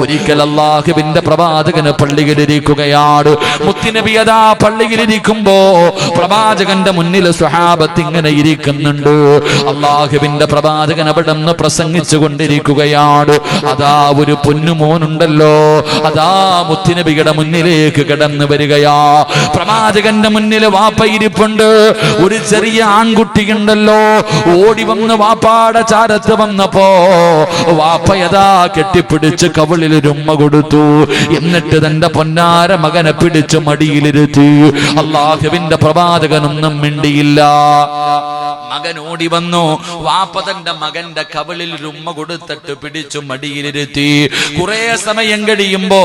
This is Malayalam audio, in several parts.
ഒരിക്കൽ അള്ളാഹുവിന്റെ പ്രവാചകന് പള്ളിയിലിരിക്കുകയാണ്. മുത്തിനബി അതാ പള്ളിയിലിരിക്കുമ്പോ പ്രവാചകന്റെ മുന്നിൽ സ്വഹാബത്ത് ഇങ്ങനെ ഇരിക്കുന്നുണ്ട്. അള്ളാഹുവിന്റെ പ്രവാചകൻ അവിടെ നിന്ന് പ്രസംഗിച്ചു കൊണ്ടിരിക്കുകയാണ്. അതാ ഒരു പൊന്നുമോനുണ്ടല്ലോ അതാ മുത്തിനബിയുടെ മുന്നിലേക്ക് കിടന്നു വരികയാ. പ്രവാചകന്റെ മുന്നിൽ വാപ്പ ഇരിപ്പുണ്ട്. ഒരു ചെറിയ ആൺകുട്ടിയുണ്ടല്ലോ. ഓടി വന്ന് വാപ്പാടെ ചാരത്ത് വന്നപ്പോ വാപ്പയതാ കെട്ടിപ്പിടിച്ച് കവിളിൽ ഉമ്മ കൊടുത്തു. എന്നിട്ട് തന്റെ പൊന്നാര മകനെ പിടിച്ച് മടിയിലിരുത്തി. അള്ളാഹുവിന്റെ പ്രവാചകനൊന്നും മിണ്ടിയില്ല. മകൻ ഓടി വന്നു. വാപ്പ തന്റെ മകന്റെ കവളിൽ ഉമ്മ കൊടുത്തിട്ട് പിടിച്ചു മടിയിലിരുത്തി. കുറെ സമയം കഴിയുമ്പോ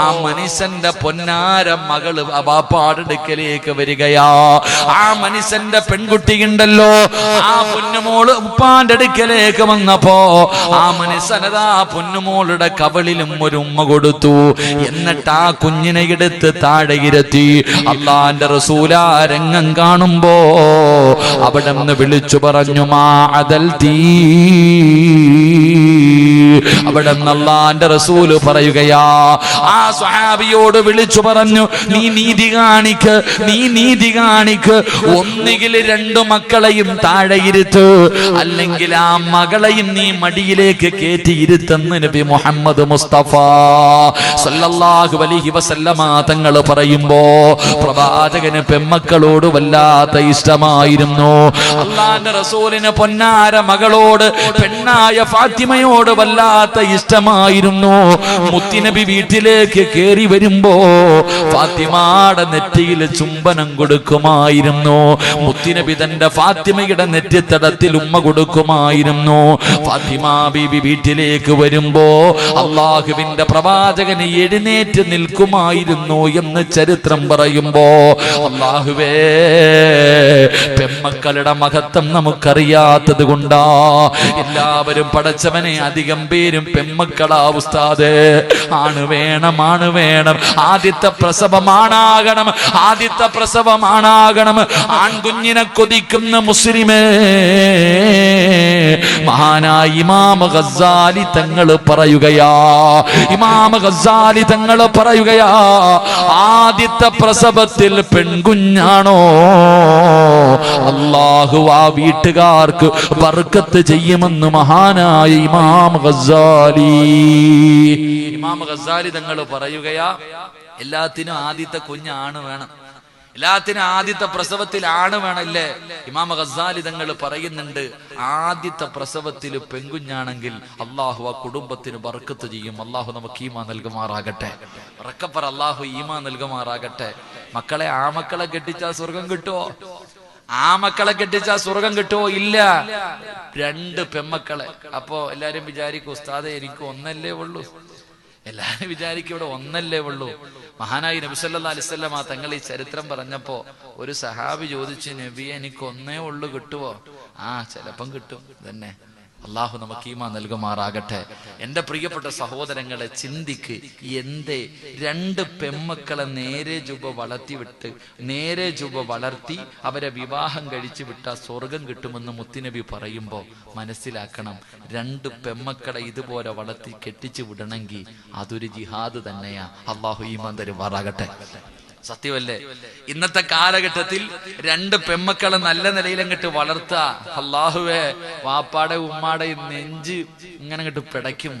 ആ മനുഷ്യന്റെ പൊന്നാര മകൾ വാപ്പാടെടുക്കലേക്ക് വരികയാ. ആ മനുഷ്യന്റെ പെൺകുട്ടിയുണ്ടല്ലോ. ആ പൊന്നുമോൾ ഉപ്പാന്റെ അടുക്കലേക്ക് വന്നപ്പോ ആ മനുഷ്യനതാ പൊന്നുമോളുടെ കവളിലും ഒരു ഉമ്മ കൊടുത്തു. എന്നിട്ട് ആ കുഞ്ഞിനെ എടുത്ത് താഴെ ഇരുത്തി. അള്ളാന്റെ റസൂല രംഗം കാണുമ്പോ അവിടെ നിന്ന് വിളിച്ചു പറഞ്ഞു മാ അതൽ തീ അവിടെ നല്ലാന്റെ റസൂൽ പറയുകയാ ആ സ്വഹാബിയോട് വിളിച്ചു പറഞ്ഞു നീ നീതി കാണിക്ക് നീ നീതി കാണിക്ക്. ഒന്നുകിൽ രണ്ടു മക്കളെയും താഴെ ഇരുത്ത് അല്ലെങ്കിൽ ആ മകളെയും നീ മടിയിലേക്ക് കയറ്റി നബി മുഹമ്മദ് മുസ്തഫ. സല്ലല്ലാഹു അലൈഹി വസല്ലമ തങ്ങൾ പറയുമ്പോ പ്രവാചകന് പെമ്മക്കളോട് വല്ലാത്ത ഇഷ്ടമായിരുന്നു. അള്ളാന്റെ റസൂലിന് പൊന്നാര മകളോട് പെണ്ണായ ഫാത്തിമയോട് വല്ലാത്ത ഇഷ്ടമായിരുന്നു. മുത്തിനബി വീട്ടിലേക്ക് കയറി വരുമ്പോ ഫാത്തിമാടെ നെറ്റിയിൽ ചുംബനം കൊടുക്കുമായിരുന്നു. മുത്തിനബി തന്റെ ഫാത്തിമയുടെ നെറ്റിത്തടത്തിൽ ഉമ്മ കൊടുക്കുമായിരുന്നു. ഫാത്തിമ ബീബി വീട്ടിലേക്ക് വരുമ്പോ അള്ളാഹുവിന്റെ പ്രവാചകന് എഴുന്നേറ്റ് നിൽക്കുമായിരുന്നു എന്ന് ചരിത്രം പറയുമ്പോ അള്ളാഹുവേ പെമ്മക്കളുടെ മഹത്വം നമുക്കറിയാത്തത് കൊണ്ടാ. എല്ലാവരും പടച്ചവനെ അധികം പേരും പെമ്മക്കളാ ഉസ്താദ്. ആണ് വേണം ആണ് വേണം. ആദ്യത്തെ പ്രസവമാണാകണം ആദ്യത്തെ പ്രസവമാണാകണം. ആൺകുഞ്ഞിനെ കൊതിക്കുന്ന മുസ്ലിമേ. മഹാനായ ഇമാമ ഗസാലി തങ്ങൾ പറയുകയാ. ഇമാമ ഗസാലി തങ്ങൾ പറയുകയാ ആദ്യത്തെ പ്രസവത്തിൽ പെൺകുഞ്ഞാണോ? അള്ളാഹു വീട്ടുകാർക്ക് ബർക്കത്ത് ചെയ്യുമെന്ന് മഹാനായ ഇമാം ഗസാലി ഇമാം ഗസാലി തങ്ങൾ പറയുകയാ എല്ലാത്തിനും ആദ്യത്തെ കുഞ്ഞാണ് വേണം. എല്ലാത്തിനും ആദ്യത്തെ പ്രസവത്തിൽ ആണ് വേണല്ലേ? ഇമാമ ഗസാലി തങ്ങൾ പറയുന്നുണ്ട് ആദ്യത്തെ പ്രസവത്തിൽ പെങ്കുഞ്ഞാണെങ്കിൽ അള്ളാഹു ആ കുടുംബത്തിന് ബർക്കത്ത് ചെയ്യും. അള്ളാഹു നമുക്ക് ഈമാ നൽകുമാറാകട്ടെ. ഉറക്കപ്പറ അള്ളാഹു ഈമാ നൽകുമാറാകട്ടെ. മക്കളെ ആ മക്കളെ കെട്ടിച്ചാൽ സ്വർഗം കിട്ടുമോ ആ മക്കളെ കെട്ടിച്ചാ സ്വർഗം കിട്ടുമോ ഇല്ല. രണ്ട് പെമ്മക്കളെ. അപ്പോ എല്ലാരും വിചാരിക്കും ഉസ്താദെ എനിക്ക് ഒന്നല്ലേ ഉള്ളൂ. എല്ലാരും വിചാരിക്കും ഇവിടെ ഒന്നല്ലേ ഉള്ളൂ. മഹാനായി നബിസല്ലാ അലിസ്വല്ലാം ആ തങ്ങൾ ഈ ചരിത്രം പറഞ്ഞപ്പോ ഒരു സഹാബി ചോദിച്ചു നബി എനിക്ക് ഒന്നേ ഉള്ളു കിട്ടുവോ? ആ ചിലപ്പം കിട്ടും. തന്നെ അള്ളാഹു നമുക്ക് ഈമ നൽകുമാറാകട്ടെ. എന്റെ പ്രിയപ്പെട്ട സഹോദരങ്ങളെ ചിന്തിക്ക് എന്തേ? രണ്ട് പെമ്മക്കളെ നേരെ ജുബ വളർത്തി വിട്ട് നേരെ ജുബ വളർത്തി അവരെ വിവാഹം കഴിച്ചു വിട്ട സ്വർഗം കിട്ടുമെന്ന് മുത്തിനബി പറയുമ്പോൾ മനസ്സിലാക്കണം രണ്ട് പെമ്മക്കളെ ഇതുപോലെ വളർത്തി കെട്ടിച്ചു വിടണമെങ്കിൽ അതൊരു ജിഹാദ് തന്നെയാ. അള്ളാഹു ഈമാൻ തരുമാറാകട്ടെ. സത്യമല്ലേ? ഇന്നത്തെ കാലഘട്ടത്തിൽ രണ്ട് പെമ്മക്കളെ നല്ല നിലയിൽ അങ്ങോട്ട് വളർത്താ. അള്ളാഹുവേ വാപ്പാടെ ഉമ്മാടെ നെഞ്ച് ഇങ്ങനെ അങ്ങോട്ട് പിടയ്ക്കും.